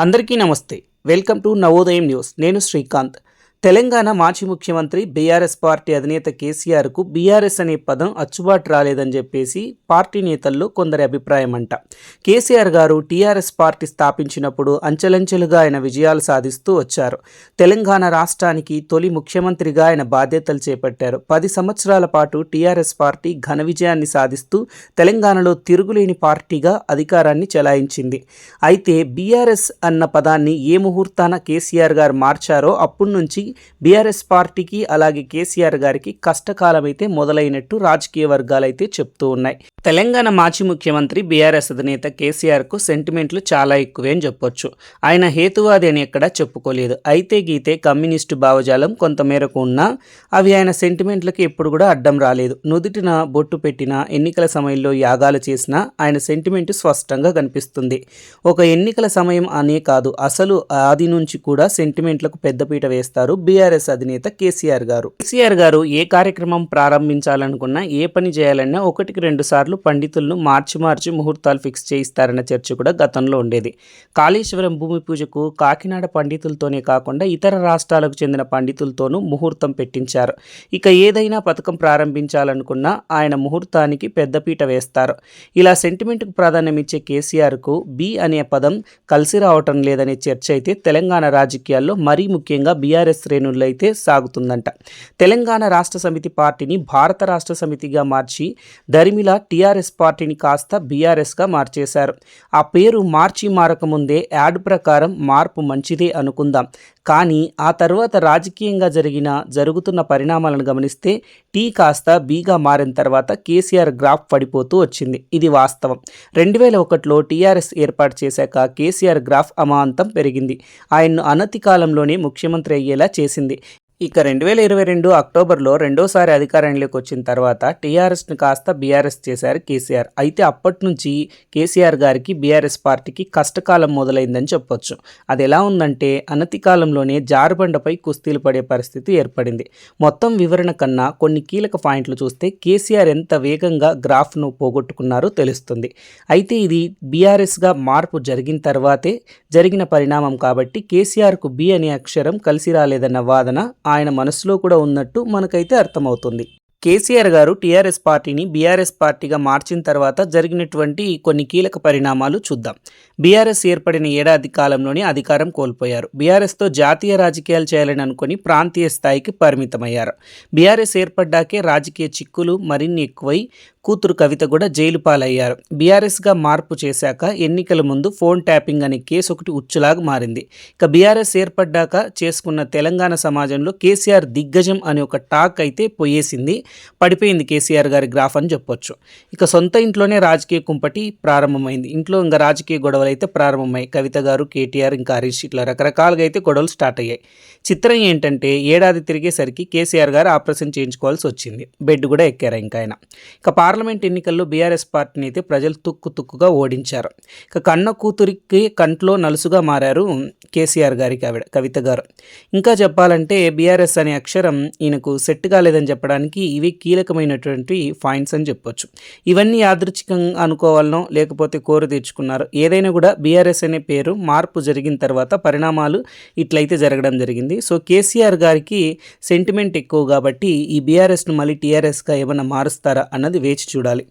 అందరికీ నమస్తే. Welcome to Navodayam news. నేను శ్రీకాంత్. తెలంగాణ మాజీ ముఖ్యమంత్రి బీఆర్ఎస్ పార్టీ అధినేత కేసీఆర్కు బీఆర్ఎస్ అనే పదం అచ్చుబాటు రాలేదని చెప్పేసి పార్టీ నేతల్లో కొందరి అభిప్రాయం అంట కేసీఆర్ గారు టీఆర్ఎస్ పార్టీ స్థాపించినప్పుడు అంచెలంచెలుగా ఆయన విజయాలు సాధిస్తూ వచ్చారు. తెలంగాణ రాష్ట్రానికి తొలి ముఖ్యమంత్రిగా ఆయన బాధ్యతలు చేపట్టారు. పది సంవత్సరాల పాటు టీఆర్ఎస్ పార్టీ ఘన విజయాన్ని సాధిస్తూ తెలంగాణలో తిరుగులేని పార్టీగా అధికారాన్ని చెలాయించింది. అయితే బీఆర్ఎస్ అన్న పదాన్ని ఏ ముహూర్తాన కేసీఆర్ గారు మార్చారో అప్పటి నుంచి బీఆర్ఎస్ పార్టీకి అలాగే కేసీఆర్ గారికి కష్టకాలం అయితే మొదలైనట్టు రాజకీయ వర్గాలు అయితే చెప్తూ ఉన్నాయి. తెలంగాణ మాజీ ముఖ్యమంత్రి బీఆర్ఎస్ అధినేత కేసీఆర్కు సెంటిమెంట్లు చాలా ఎక్కువే అని చెప్పొచ్చు. ఆయన హేతువాది అని ఎక్కడా చెప్పుకోలేదు. అయితే గీతే కమ్యూనిస్టు భావజాలం కొంతమేరకు ఉన్నా అవి ఆయన సెంటిమెంట్లకి ఎప్పుడు కూడా అడ్డం రాలేదు. నుదుటిన బొట్టు పెట్టిన ఎన్నికల సమయంలో యాగాలు చేసినా ఆయన సెంటిమెంట్ స్పష్టంగా కనిపిస్తుంది. ఒక ఎన్నికల సమయం అనే కాదు అసలు ఆది నుంచి కూడా సెంటిమెంట్లకు పెద్దపీట వేస్తారు బీఆర్ఎస్ అధినేత కేసీఆర్ గారు. కేసీఆర్ గారు ఏ కార్యక్రమం ప్రారంభించాలనుకున్నా ఏ పని చేయాలన్నా ఒకటికి రెండు సార్లు పండితులను మార్చి మార్చి ముహూర్తాలు ఫిక్స్ చేయిస్తారన్న చర్చ కూడా గతంలో ఉండేది. కాళేశ్వరం భూమి పూజకు కాకినాడ పండితులతోనే కాకుండా ఇతర రాష్ట్రాలకు చెందిన పండితులతోనూ ముహూర్తం పెట్టించారు. ఇక ఏదైనా పథకం ప్రారంభించాలనుకున్నా ఆయన ముహూర్తానికి పెద్దపీట వేస్తారు. ఇలా సెంటిమెంట్కు ప్రాధాన్యమిచ్చే కేసీఆర్కు బి అనే పదం కలిసి రావటం లేదనే చర్చ అయితే తెలంగాణ రాజకీయాల్లో మరీ ముఖ్యంగా బీఆర్ఎస్ శ్రేణుల్లో సాగుతుందంట. తెలంగాణ రాష్ట్ర సమితి పార్టీని భారత రాష్ట్ర సమితిగా మార్చి దరిమిల టీఆర్ఎస్ పార్టీని కాస్త బీఆర్ఎస్గా మార్చేశారు. ఆ పేరు మార్చి మారకముందే యాడ్ ప్రకారం మార్పు మంచిదే అనుకుందాం. కానీ ఆ తర్వాత రాజకీయంగా జరిగిన జరుగుతున్న పరిణామాలను గమనిస్తే టీ కాస్త బీగా మారిన తర్వాత కేసీఆర్ గ్రాఫ్ పడిపోతూ వచ్చింది. ఇది వాస్తవం. రెండు వేల ఒకటిలో టీఆర్ఎస్ ఏర్పాటు చేశాక కేసీఆర్ గ్రాఫ్ అమాంతం పెరిగింది. ఆయన్ను అనతి కాలంలోనే ముఖ్యమంత్రి అయ్యేలా చేసింది. ఇక రెండు వేల ఇరవై రెండు అక్టోబర్లో రెండోసారి అధికారంలోకి వచ్చిన తర్వాత టీఆర్ఎస్ను కాస్త బీఆర్ఎస్ చేశారు కేసీఆర్. అయితే అప్పటి నుంచి కేసీఆర్ గారికి బీఆర్ఎస్ పార్టీకి కష్టకాలం మొదలైందని చెప్పొచ్చు. అది ఎలా ఉందంటే అనతి కాలంలోనే జారుబండపై కుస్తీలు పడే పరిస్థితి ఏర్పడింది. మొత్తం వివరణ కన్నా కొన్ని కీలక పాయింట్లు చూస్తే కేసీఆర్ ఎంత వేగంగా గ్రాఫ్ను పోగొట్టుకున్నారో తెలుస్తుంది. అయితే ఇది బీఆర్ఎస్గా మార్పు జరిగిన తర్వాతే జరిగిన పరిణామం కాబట్టి కేసీఆర్కు బి అనే అక్షరం కలిసి రాలేదన్న వాదన ఆయన మనసులో కూడా ఉన్నట్టు మనకైతే అర్థమవుతుంది. కేసీఆర్ గారు టీఆర్ఎస్ పార్టీని బీఆర్ఎస్ పార్టీగా మార్చిన తర్వాత జరిగినటువంటి కొన్ని కీలక పరిణామాలు చూద్దాం. బీఆర్ఎస్ ఏర్పడిన ఏడాది కాలంలోనే అధికారం కోల్పోయారు. బీఆర్ఎస్తో జాతీయ రాజకీయాలు చేయాలని అనుకుని ప్రాంతీయ స్థాయికి పరిమితమయ్యారు. బీఆర్ఎస్ ఏర్పడ్డాకే రాజకీయ చిక్కులు మరిన్ని ఎక్కువై కూతురు కవిత కూడా జైలు పాలయ్యారు. బీఆర్ఎస్గా మార్పు చేశాక ఎన్నికల ముందు ఫోన్ ట్యాపింగ్ అనే కేసు ఒకటి ఉచ్చులాగా మారింది. ఇక బీఆర్ఎస్ ఏర్పడ్డాక చేసుకున్న తెలంగాణ సమాజంలో కేసీఆర్ దిగ్గజం అనే ఒక టాక్ అయితే పోయేసింది. పడిపోయింది కేసీఆర్ గారి గ్రాఫ్ అని చెప్పొచ్చు. ఇక సొంత ఇంట్లోనే రాజకీయ కుంపటి ప్రారంభమైంది. ఇంట్లో ఇంకా రాజకీయ గొడవలు అయితే ప్రారంభమయ్యాయి. కవిత గారు కేటీఆర్ ఇంకా హరీష్ ఇట్లా రకరకాలుగా అయితే గొడవలు స్టార్ట్ అయ్యాయి. చిత్రం ఏంటంటే ఏడాది తిరిగేసరికి కేసీఆర్ గారు ఆపరేషన్ చేయించుకోవాల్సి వచ్చింది. బెడ్ కూడా ఎక్కారు ఇంకా ఆయన ఇక పార్లమెంట్ ఎన్నికల్లో బీఆర్ఎస్ పార్టీని అయితే ప్రజలు తుక్కు తుక్కుగా ఓడించారు. ఇక కన్న కూతురికి కంట్లో నలుసుగా మారారు కేసీఆర్ గారికి ఆవిడ కవిత గారు. ఇంకా చెప్పాలంటే బీఆర్ఎస్ అనే అక్షరం ఈయనకు సెట్ కాలేదని చెప్పడానికి ఇవి కీలకమైనటువంటి పాయింట్స్ అని చెప్పొచ్చు. ఇవన్నీ యాదృచ్ఛికంగా అనుకోవాలనో లేకపోతే కోరు తెచ్చుకున్నారు ఏదైనా కూడా బీఆర్ఎస్ అనే పేరు మార్పు జరిగిన తర్వాత పరిణామాలు ఇట్లయితే జరగడం జరిగింది. సో కేసీఆర్ గారికి సెంటిమెంట్ ఎక్కువ కాబట్టి ఈ బీఆర్ఎస్ను మళ్ళీ టీఆర్ఎస్గా ఏమైనా మారుస్తారా అన్నది వేచి చూడాలి.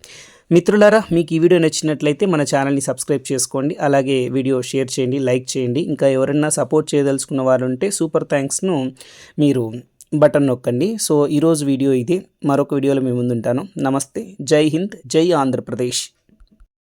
మిత్రులారా మీకు ఈ వీడియో నచ్చినట్లయితే మన ఛానల్ని సబ్స్క్రైబ్ చేసుకోండి. అలాగే వీడియో షేర్ చేయండి లైక్ చేయండి. ఇంకా ఎవరైనా సపోర్ట్ చేయదలుచుకున్న వారు ఉంటే సూపర్ థ్యాంక్స్ను మీరు బటన్ నొక్కండి. సో ఈరోజు వీడియో ఇది. మరొక వీడియోలో మేము ముందుంటాను. నమస్తే. జై హింద్ జై ఆంధ్రప్రదేశ్.